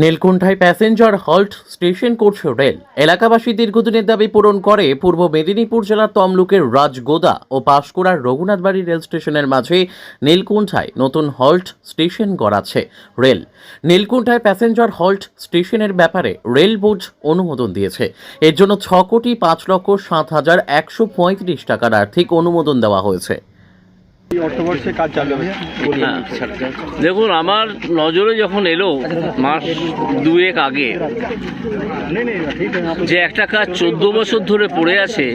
নীলকুণ্ঠায় passenger halt station করছে rail. এলাকাবাসী দীর্ঘদিনের দাবি পূরণ করে। পূর্ব মেদিনীপুর জেলার তমলুকের রাজগোদা ও পাঁশকুড়ার রঘুনাথবাড়ি রেল স্টেশনের মাঝে নীলকুণ্ঠায় নতুন হল্ট স্টেশন গড়াচ্ছে রেল। নীলকুণ্ঠায় প্যাসেঞ্জার হল্ট স্টেশনের ব্যাপারে রেল বোর্ড অনুমোদন দিয়েছে। এর জন্য ছ কোটি পাঁচ লক্ষ সাত হাজার একশো পঁয়ত্রিশ টাকার আর্থিক অনুমোদন দেওয়া হয়েছে। দেখুন, আমার নজরে যখন এলো, মাস দুয়েক আগে, যে একটা কাজ চোদ্দ বছর ধরে পড়ে আছে,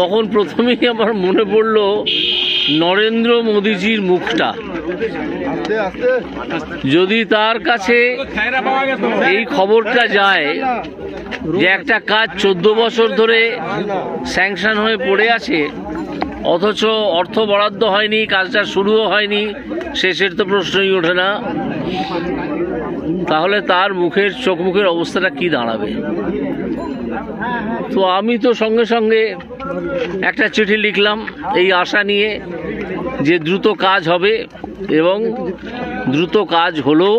তখন প্রথমেই আমার মনে পড়ল, নরেন্দ্র মোদীজির মুখটা। যদি তার কাছে এই খবরটা যায়, যে একটা কাজ চোদ্দ বছর ধরে স্যাংশন হয়ে পড়ে আছে অথচ অর্থ বরাদ্দ হয়নি, কাজটা শুরুও হয়নি, শেষের তো প্রশ্নই ওঠে না। তাহলে তার মুখের, চোখ মুখের অবস্থাটা কি দাঁড়াবে? তো আমি তো সঙ্গে সঙ্গে একটা চিঠি লিখলাম এই আশা নিয়ে যে দ্রুত কাজ হবে এবং দ্রুত কাজ হলেও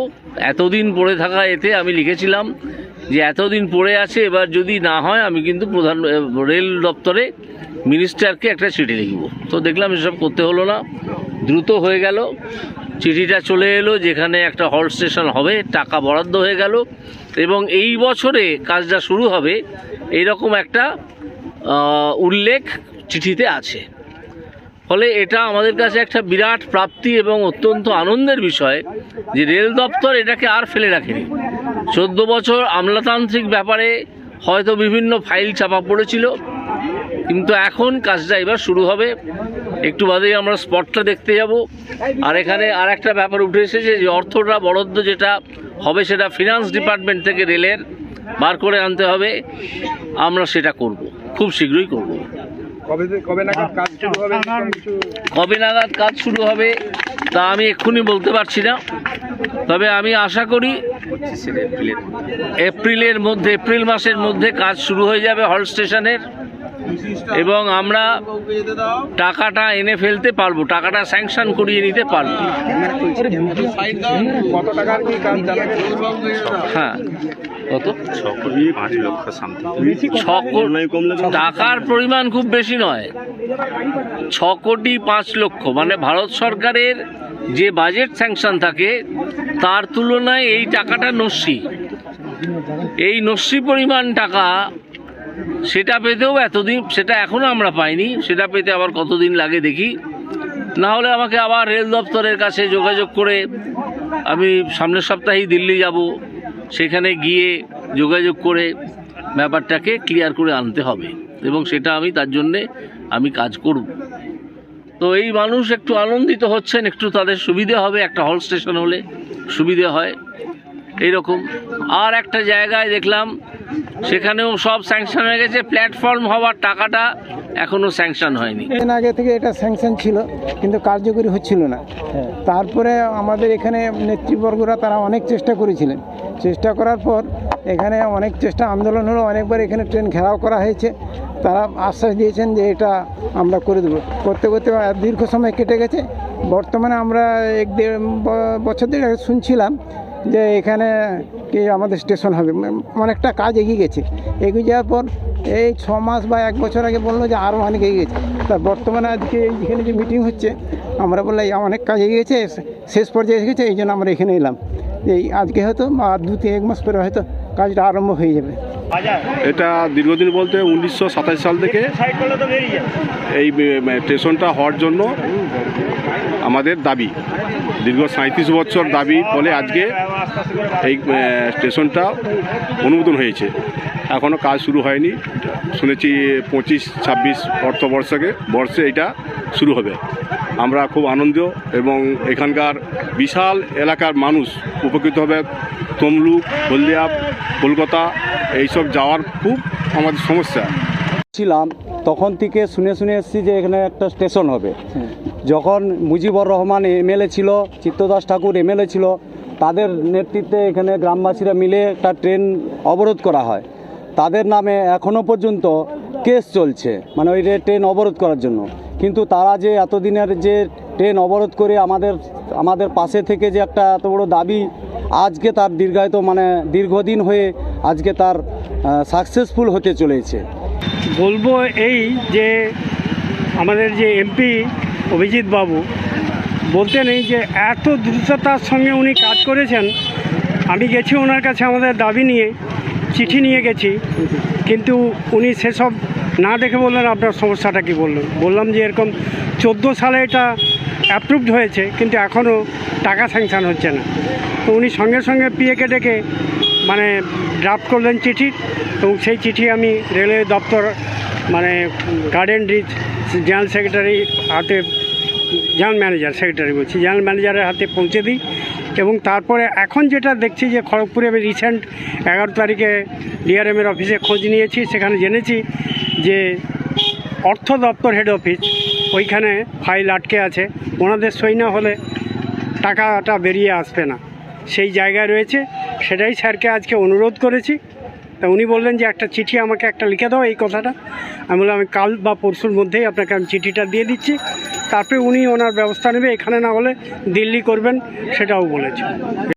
এতদিন পড়ে থাকা এতে আমি লিখেছিলাম যে এতদিন পড়ে আছে, এবার যদি না হয় আমি কিন্তু প্রধান রেল দপ্তরে মিনিস্টারকে একটা চিঠি লিখব। তো দেখলাম এসব করতে হলো না। দ্রুত হয়ে গেল। চিঠিটা চলে এলো যেখানে একটা হল স্টেশন হবে, টাকা বরাদ্দ হয়ে গেল। এবং এই বছরে কাজটা শুরু হবে এইরকম একটা উল্লেখ চিঠিতে আছে। ফলে এটা আমাদের কাছে একটা বিরাট প্রাপ্তি এবং অত্যন্ত আনন্দের বিষয় যে রেল দপ্তর এটাকে আর ফেলে রাখেনি। চোদ্দ বছর আমলাতান্ত্রিক ব্যাপারে হয়তো বিভিন্ন ফাইল চাপা পড়েছিল। কিন্তু এখন কাজটা এবার শুরু হবে। একটু বাদেই আমরা স্পটটা দেখতে যাব। আর এখানে আর একটা ব্যাপার উঠে এসেছে যে অর্থটা বরাদ্দ যেটা হবে সেটা ফিনান্স ডিপার্টমেন্ট থেকে রেলের বার করে আনতে হবে। আমরা সেটা করব। খুব শীঘ্রই করব। কবে কবে নাগাদ কাজ হবে? এরকম কবে নাগাদ কাজ শুরু হবে তা আমি এক্ষুনি বলতে পারছি না। তবে আমি আশা করি এপ্রিলের মধ্যে। এপ্রিল মাসের মধ্যে কাজ শুরু হয়ে যাবে হল স্টেশনের। এবং আমরা টাকাটা এনে ফেলতে পারব টাকাটা স্যাংশন করিয়ে নিতে পারব। কত টাকার কি কাজ জানা গেছে? হ্যাঁ। কত? ছ কোটি পাঁচ লক্ষ ছ টাকার পরিমাণ খুব বেশি নয়। ছ কোটি পাঁচ লক্ষ। মানে ভারত সরকারের যে বাজেট স্যাংশন থাকে, তার তুলনায় এই টাকাটা নস্যি। এই নস্যি পরিমাণ টাকা, সেটা পেতেও এতদিন, সেটা এখনও আমরা পাইনি। সেটা পেতে আবার কতদিন লাগে দেখি। না হলে আমাকে আবার রেল দপ্তরের কাছে যোগাযোগ করে আমি সামনের সপ্তাহেই দিল্লি যাব। সেখানে গিয়ে যোগাযোগ করে ব্যাপারটাকে ক্লিয়ার করে আনতে হবে এবং সেটা আমি তার জন্যে আমি কাজ করব। তো এই মানুষ একটু আনন্দিত হচ্ছেন, একটু তাদের সুবিধে হবে, একটা হল স্টেশন হলে সুবিধে হয়, এইরকম। আর একটা জায়গায় দেখলাম, সেখানেও সব স্যাংশন হয়ে গেছে প্ল্যাটফর্ম হওয়ার টাকাটা এখনও স্যাংশন হয়নি। এর আগে থেকে এটা স্যাংশন ছিল কিন্তু কার্যকরী হচ্ছিল না। তারপরে আমাদের এখানে নেতৃবর্গরা তারা অনেক চেষ্টা করেছিলেন। চেষ্টা করার পর এখানে অনেক চেষ্টা আন্দোলন হলো অনেকবার এখানে ট্রেন ঘেরাও করা হয়েছে। তারা আশ্বাস দিয়েছেন যে এটা আমরা করে দেবো। করতে করতে দীর্ঘ সময় কেটে গেছে। বর্তমানে আমরা এক দেড় বছর ধরে শুনছিলাম যে এখানে কি আমাদের স্টেশন হবে। অনেকটা কাজ এগিয়ে গেছে। এগিয়ে যাওয়ার পর এই ছ মাস বা এক বছর আগে বলল যে আরও অনেক এগিয়ে গেছে। তা বর্তমানে আজকে এইখানে যে মিটিং হচ্ছে, আমরা বললাম এই অনেক কাজ এগিয়ে গেছে শেষ পর্যায়ে এসে গেছে, এই জন্য আমরা এখানে এলাম। এই আজকে হয়তো বা দু তিন এক মাস পরে হয়তো কাজটা আরম্ভ হয়ে যাবে। এটা দীর্ঘদিন বলতে উনিশশো সাতাশ সাল থেকে এই স্টেশনটা হওয়ার জন্য আমাদের দাবি। দীর্ঘ সাঁত্রিশ বছর দাবি ফলে আজকে এই স্টেশনটা অনুমোদন হয়েছে। এখনও কাজ শুরু হয়নি। শুনেছি পঁচিশ, ছাব্বিশ অর্থবর্ষকে, বর্ষে এটা শুরু হবে। আমরা খুব আনন্দ এবং এখানকার বিশাল এলাকার মানুষ উপকৃত হবে। তমলুক, হলদিয়া, কলকাতা, এইসব যাওয়ার খুব আমাদের সমস্যা। ছিলাম, তখন থেকে শুনে শুনে এসেছি যে এখানে একটা স্টেশন হবে। যখন মুজিবুর রহমান এমএলএ ছিল, চিত্তদাস ঠাকুর এমএলএ ছিল, তাদের নেতৃত্বে এখানে গ্রামবাসীরা মিলে একটা ট্রেন অবরোধ করা হয়। তাদের নামে এখনও পর্যন্ত কেস চলছে মানে ওই ট্রেন অবরোধ করার জন্য। কিন্তু তারা যে এতদিনের যে ট্রেন অবরোধ করে আমাদের আমাদের পাশে থেকে যে একটা এত বড় দাবি, আজকে তার দীর্ঘায়িত মানে দীর্ঘদিন হয়ে আজকে তার সাকসেসফুল হতে চলেছে। বলব এই যে আমাদের যে এমপি অভিজিৎ বাবু বলতে নেই যে এত দ্রুততার সঙ্গে উনি কাজ করেছেন, আমি গেছি ওনার কাছে আমাদের দাবি নিয়ে। চিঠি নিয়ে গেছি। কিন্তু উনি সেসব না দেখে বললেন, আপনার সমস্যাটা কি বললেন? বললাম যে এরকম চোদ্দ সালে এটা অ্যাপ্রুভড হয়েছে, কিন্তু এখনও টাকা স্যাংশন হচ্ছে না। তো উনি সঙ্গে সঙ্গে পিএকে ডেকে মানে ড্রাফট করলেন চিঠি, এবং সেই চিঠি আমি রেলওয়ে দপ্তর মানে গার্ডেন রিচ জেনারেল সেক্রেটারি হাতে জেনারেল ম্যানেজার, সেক্রেটারি বলছি, জেনারেল ম্যানেজারের হাতে পৌঁছে দিই এবং তারপরে এখন যেটা দেখছি যে খড়গপুরে আমি রিসেন্ট এগারো তারিখে ডিআরএমের অফিসে খোঁজ নিয়েছি, সেখানে জেনেছি যে অর্থ দপ্তর হেড অফিস ওইখানে ফাইল আটকে আছে, ওনাদের সই না হলে টাকাটা বেরিয়ে আসবে না। সেই জায়গায় রয়েছে, সেটাই স্যারকে আজকে অনুরোধ করেছি। তা উনি বললেন যে একটা চিঠি আমাকে একটা লিখে দাও এই কথাটা। আমি বললাম, আমি কাল বা পরশুর মধ্যেই আপনাকে আমি চিঠিটা দিয়ে দিচ্ছি। তারপরে উনি ওনার ব্যবস্থা নেবে। এখানে না হলে দিল্লি করবেন, সেটাও বলেছে।